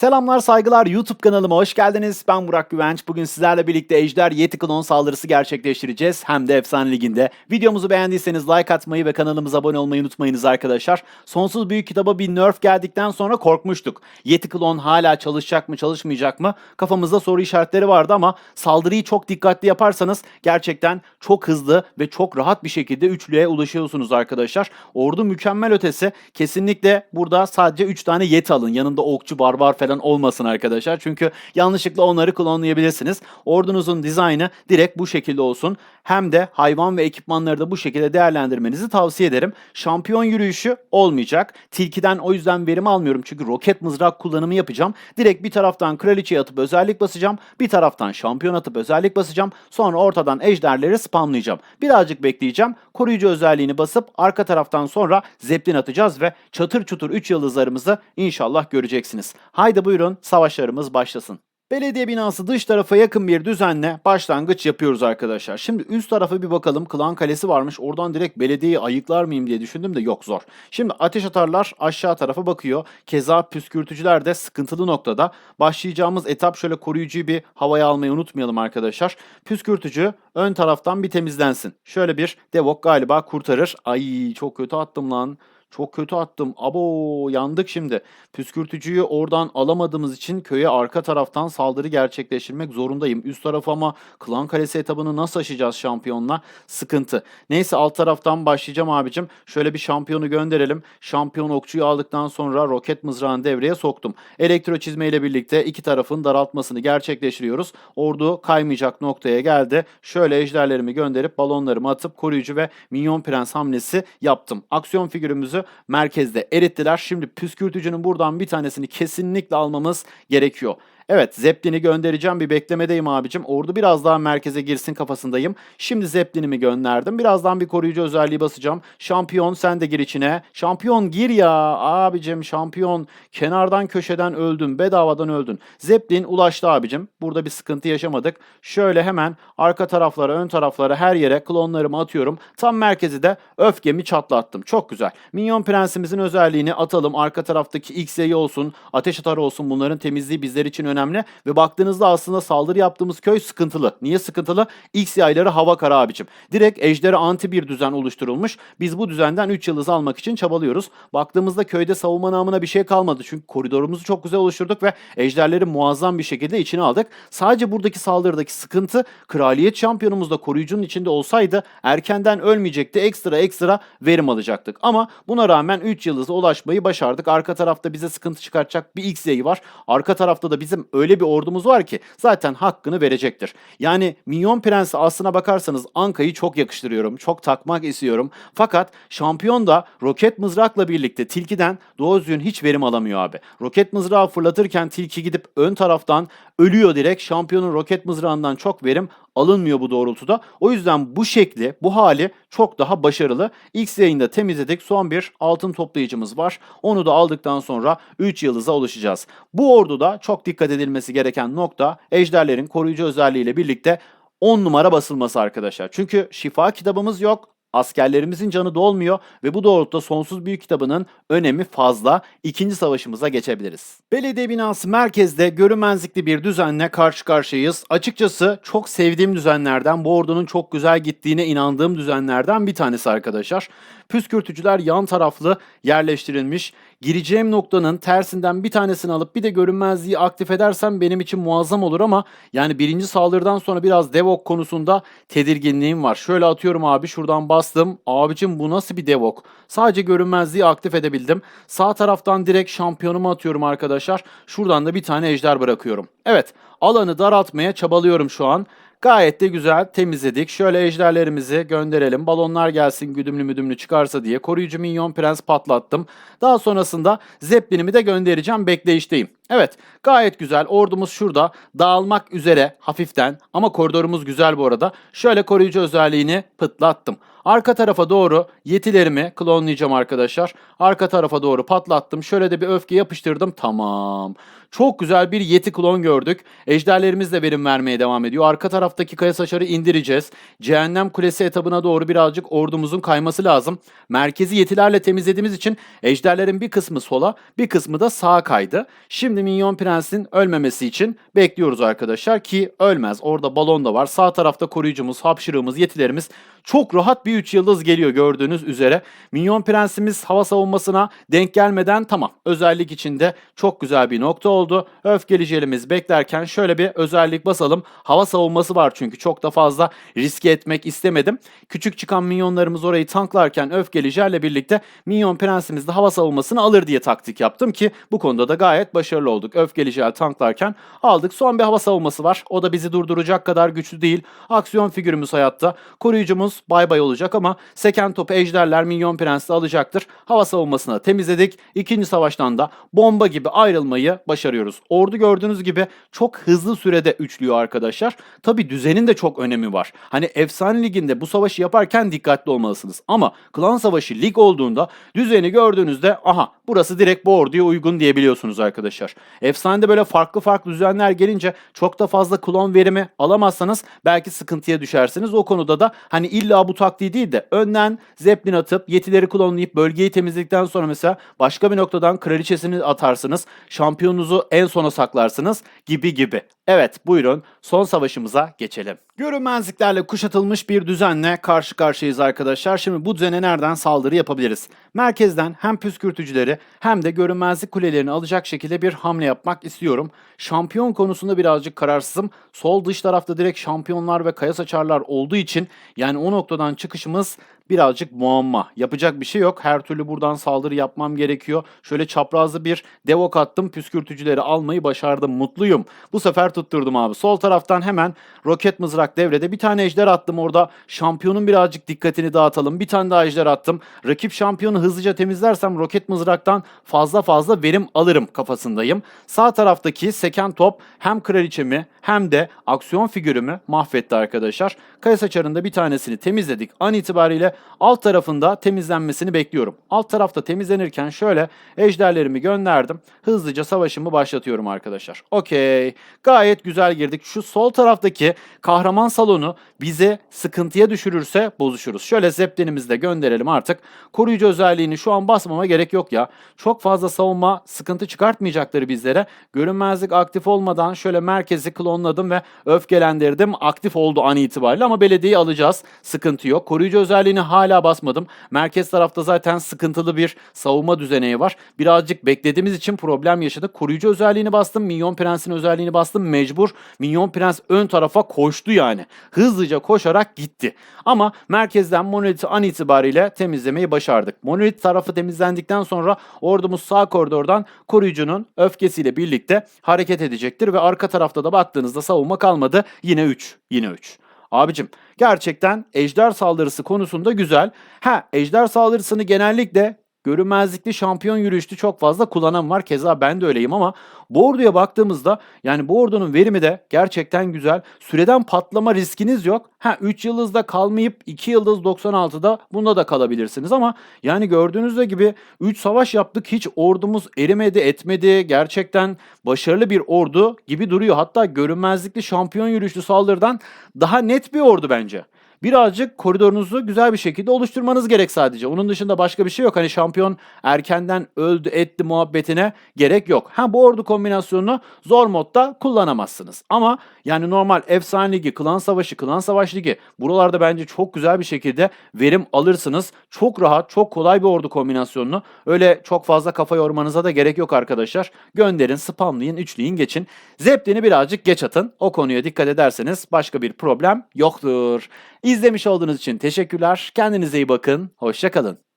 Selamlar saygılar YouTube kanalıma hoş geldiniz. Ben Burak Güvenç. Bugün sizlerle birlikte Ejder Yeti klon saldırısı gerçekleştireceğiz. Hem de Efsane Ligi'nde. Videomuzu beğendiyseniz like atmayı ve kanalımıza abone olmayı unutmayınız arkadaşlar. Sonsuz Büyük Kitaba bir nerf geldikten sonra korkmuştuk. Yeti klon hala çalışacak mı çalışmayacak mı? Kafamızda soru işaretleri vardı ama saldırıyı çok dikkatli yaparsanız gerçekten çok hızlı ve çok rahat bir şekilde üçlüye ulaşıyorsunuz arkadaşlar. Ordu mükemmel ötesi. Kesinlikle burada sadece 3 tane yeti alın. Yanında okçu, barbar falan olmasın arkadaşlar. Çünkü yanlışlıkla onları klonlayabilirsiniz. Ordunuzun dizaynı direkt bu şekilde olsun. Hem de hayvan ve ekipmanları da bu şekilde değerlendirmenizi tavsiye ederim. Şampiyon yürüyüşü olmayacak. Tilkiden o yüzden verim almıyorum. Çünkü roket mızrak kullanımı yapacağım. Direkt bir taraftan kraliçeye atıp özellik basacağım. Bir taraftan şampiyon atıp özellik basacağım. Sonra ortadan ejderleri spamlayacağım. Birazcık bekleyeceğim. Koruyucu özelliğini basıp arka taraftan sonra zeplin atacağız ve çatır çutur 3 yıldızlarımızı inşallah göreceksiniz. Haydi buyurun savaşlarımız başlasın. Belediye binası dış tarafa yakın bir düzenle başlangıç yapıyoruz arkadaşlar. Şimdi üst tarafa bir bakalım. Klan Kalesi varmış. Oradan direkt belediyeyi ayıklar mıyım diye düşündüm de yok zor. Şimdi ateş atarlar aşağı tarafa bakıyor. Keza püskürtücüler de sıkıntılı noktada. Başlayacağımız etap şöyle koruyucuyu bir havaya almayı unutmayalım arkadaşlar. Püskürtücü ön taraftan bir temizlensin. Şöyle bir devok galiba kurtarır. Ay çok kötü attım lan. Çok kötü attım. Abo yandık şimdi. Püskürtücüyü oradan alamadığımız için köye arka taraftan saldırı gerçekleştirmek zorundayım. Üst taraf ama Klan Kalesi etabını nasıl aşacağız şampiyonla? Sıkıntı. Neyse alt taraftan başlayacağım abicim. Şöyle bir şampiyonu gönderelim. Şampiyon okçuyu aldıktan sonra roket mızrağını devreye soktum. Elektro çizmeyle birlikte iki tarafın daraltmasını gerçekleştiriyoruz. Ordu kaymayacak noktaya geldi. Şöyle ejderlerimi gönderip balonlarımı atıp koruyucu ve minyon prens hamlesi yaptım. Aksiyon figürümüzü merkezde erittiler. Şimdi püskürtücünün buradan bir tanesini kesinlikle almamız gerekiyor. Evet Zeppelin'i göndereceğim bir beklemedeyim abicim. Ordu biraz daha merkeze girsin kafasındayım. Şimdi Zeppelin'imi gönderdim. Birazdan bir koruyucu özelliği basacağım. Şampiyon sen de gir içine. Şampiyon gir ya abicim şampiyon. Kenardan köşeden öldün bedavadan öldün. Zeppelin ulaştı abicim. Burada bir sıkıntı yaşamadık. Şöyle hemen arka taraflara ön taraflara her yere klonlarımı atıyorum. Tam merkezi de öfkemi çatlattım. Çok güzel. Minyon prensimizin özelliğini atalım. Arka taraftaki X-Yayı olsun, ateş atarı olsun bunların temizliği bizler için önemli önemli ve baktığınızda aslında saldırı yaptığımız köy sıkıntılı. Niye sıkıntılı? X yayları hava kara abicim. Direkt ejderi anti bir düzen oluşturulmuş. Biz bu düzenden 3 yıldız almak için çabalıyoruz. Baktığımızda köyde savunma namına bir şey kalmadı. Çünkü koridorumuzu çok güzel oluşturduk ve ejderleri muazzam bir şekilde içine aldık. Sadece buradaki saldırıdaki sıkıntı kraliyet şampiyonumuz da koruyucunun içinde olsaydı erkenden ölmeyecekti. Ekstra ekstra verim alacaktık. Ama buna rağmen 3 yıldıza ulaşmayı başardık. Arka tarafta bize sıkıntı çıkartacak bir X yayı var. Arka tarafta da bizim öyle bir ordumuz var ki zaten hakkını verecektir. Yani Minyon Prensi aslına bakarsanız Anka'yı çok yakıştırıyorum. Çok takmak istiyorum. Fakat şampiyon da roket mızrakla birlikte tilkiden Doğu Özgün hiç verim alamıyor abi. Roket mızrağı fırlatırken tilki gidip ön taraftan ölüyor direkt. Şampiyonun roket mızrağından çok verim alınmıyor bu doğrultuda. O yüzden bu şekli, bu hali çok daha başarılı. X yayında temizledik. Son bir altın toplayıcımız var. Onu da aldıktan sonra 3 yıldıza ulaşacağız. Bu orduda çok dikkat edilmesi gereken nokta ejderlerin koruyucu özelliğiyle birlikte 10 numara basılması arkadaşlar. Çünkü şifa kitabımız yok. Askerlerimizin canı dolmuyor ve bu doğrultuda Sonsuz Büyük Kitabı'nın önemi fazla. İkinci savaşımıza geçebiliriz. Belediye binası merkezde görünmezlikli bir düzenle karşı karşıyayız. Açıkçası çok sevdiğim düzenlerden, bu ordunun çok güzel gittiğine inandığım düzenlerden bir tanesi arkadaşlar. Püskürtücüler yan taraflı yerleştirilmiş. Gireceğim noktanın tersinden bir tanesini alıp bir de görünmezliği aktif edersem benim için muazzam olur ama yani birinci saldırıdan sonra biraz devok konusunda tedirginliğim var. Şöyle atıyorum abi şuradan bastım. Abicim bu nasıl bir devok? Sadece görünmezliği aktif edebildim. Sağ taraftan direkt şampiyonumu atıyorum arkadaşlar. Şuradan da bir tane ejder bırakıyorum. Evet alanı daraltmaya çabalıyorum şu an. Gayet de güzel temizledik. Şöyle ejderlerimizi gönderelim. Balonlar gelsin güdümlü müdümlü çıkarsa diye. Koruyucu minyon prens patlattım. Daha sonrasında zeplinimi de göndereceğim. Bekleyişteyim. Evet gayet güzel. Ordumuz şurada dağılmak üzere hafiften ama koridorumuz güzel bu arada. Şöyle koruyucu özelliğini pıtlattım. Arka tarafa doğru yetilerimi klonlayacağım arkadaşlar. Arka tarafa doğru patlattım. Şöyle de bir öfke yapıştırdım. Tamam. Çok güzel bir yeti klon gördük. Ejderlerimiz de verim vermeye devam ediyor. Arka taraftaki kaya saçarı indireceğiz. Cehennem Kulesi etabına doğru birazcık ordumuzun kayması lazım. Merkezi yetilerle temizlediğimiz için ejderlerin bir kısmı sola bir kısmı da sağa kaydı. Şimdi Şimdi Minyon Prens'in ölmemesi için bekliyoruz arkadaşlar ki ölmez. Orada balon da var. Sağ tarafta koruyucumuz, hapşırığımız, yetilerimiz çok rahat bir 3 yıldız geliyor gördüğünüz üzere. Minyon Prensimiz hava savunmasına denk gelmeden tamam. Özellik içinde çok güzel bir nokta oldu. Öfkeli jelimiz beklerken şöyle bir özellik basalım. Hava savunması var çünkü çok da fazla riske etmek istemedim. Küçük çıkan minyonlarımız orayı tanklarken öfkeli jelle birlikte Minyon Prensimiz de hava savunmasını alır diye taktik yaptım ki bu konuda da gayet başarılı olduk. Öfkeli jel tanklarken aldık. Son bir hava savunması var. O da bizi durduracak kadar güçlü değil. Aksiyon figürümüz hayatta. Koruyucumuz bay bay olacak ama seken topu ejderler Minyon Prens'i alacaktır. Hava savunmasını temizledik. İkinci savaştan da bomba gibi ayrılmayı başarıyoruz. Ordu gördüğünüz gibi çok hızlı sürede üçlüyor arkadaşlar. Tabi düzenin de çok önemi var. Hani efsane liginde bu savaşı yaparken dikkatli olmalısınız. Ama klan savaşı lig olduğunda düzeni gördüğünüzde aha burası direkt bu orduya uygun diyebiliyorsunuz arkadaşlar. Efsanede böyle farklı farklı düzenler gelince çok da fazla klon verimi alamazsanız belki sıkıntıya düşersiniz. O konuda da hani illa bu taktiği değil de önden zeplin atıp yetileri klonlayıp bölgeyi temizledikten sonra mesela başka bir noktadan kraliçesini atarsınız. Şampiyonunuzu en sona saklarsınız gibi gibi. Evet buyurun son savaşımıza geçelim. Görünmezliklerle kuşatılmış bir düzenle karşı karşıyayız arkadaşlar. Şimdi bu düzene nereden saldırı yapabiliriz? Merkezden hem püskürtücüleri hem de görünmezlik kulelerini alacak şekilde bir hamle yapmak istiyorum. Şampiyon konusunda birazcık kararsızım. Sol dış tarafta direkt şampiyonlar ve kaya saçarlar olduğu için yani o noktadan çıkışımız birazcık muamma. Yapacak bir şey yok. Her türlü buradan saldırı yapmam gerekiyor. Şöyle çaprazlı bir devok attım. Püskürtücüleri almayı başardım. Mutluyum. Bu sefer tutturdum abi. Sol taraftan hemen roket mızrak devrede. Bir tane ejder attım orada. Şampiyonun birazcık dikkatini dağıtalım. Bir tane daha ejder attım. Rakip şampiyonu hızlıca temizlersem roket mızraktan fazla fazla verim alırım kafasındayım. Sağ taraftaki seken top hem kraliçemi hem de aksiyon figürümü mahvetti arkadaşlar. Kaya saçarında bir tanesini temizledik. An itibariyle alt tarafında temizlenmesini bekliyorum. Alt tarafta temizlenirken şöyle ejderlerimi gönderdim. Hızlıca savaşımı başlatıyorum arkadaşlar. Okey. Gayet güzel girdik. Şu sol taraftaki kahraman salonu bizi sıkıntıya düşürürse bozuşuruz. Şöyle zeplenimizi de gönderelim artık. Koruyucu özelliğini şu an basmama gerek yok ya. Çok fazla savunma sıkıntı çıkartmayacakları bizlere. Görünmezlik aktif olmadan şöyle merkezi klonladım ve öfkelendirdim. Aktif oldu an itibariyle ama belediyeyi alacağız. Sıkıntı yok. Koruyucu özelliğini hala basmadım. Merkez tarafta zaten sıkıntılı bir savunma düzeneği var. Birazcık beklediğimiz için problem yaşadık. Koruyucu özelliğini bastım. Minyon Prens'in özelliğini bastım. Mecbur. Minyon Prens ön tarafa koştu yani. Hızlıca koşarak gitti. Ama merkezden Monolith'i an itibariyle temizlemeyi başardık. Monolith tarafı temizlendikten sonra ordumuz sağ koridordan koruyucunun öfkesiyle birlikte hareket edecektir ve arka tarafta da baktığınızda savunma kalmadı. Yine 3. Yine 3. Abicim gerçekten ejder saldırısı konusunda güzel. Ha ejder saldırısını genellikle görünmezlikli şampiyon yürüyüşlü çok fazla kullanan var. Keza ben de öyleyim ama bu orduya baktığımızda yani bu ordunun verimi de gerçekten güzel. Süreden patlama riskiniz yok. Ha 3 yıldızda kalmayıp 2 yıldız 96'da bunda da kalabilirsiniz ama yani gördüğünüzde gibi 3 savaş yaptık hiç ordumuz erimedi etmedi. Gerçekten başarılı bir ordu gibi duruyor. Hatta görünmezlikli şampiyon yürüyüşlü saldırıdan daha net bir ordu bence birazcık koridorunuzu güzel bir şekilde oluşturmanız gerek sadece. Onun dışında başka bir şey yok. Hani şampiyon erkenden öldü etti muhabbetine gerek yok. Ha bu ordu kombinasyonunu zor modda kullanamazsınız. Ama yani normal efsane ligi, klan savaşı, klan savaş ligi buralarda bence çok güzel bir şekilde verim alırsınız. Çok rahat, çok kolay bir ordu kombinasyonunu. Öyle çok fazla kafa yormanıza da gerek yok arkadaşlar. Gönderin, spamlayın, üçleyin, geçin. Zeplin'i birazcık geç atın. O konuya dikkat ederseniz başka bir problem yoktur. İzlemiş olduğunuz için teşekkürler. Kendinize iyi bakın. Hoşçakalın.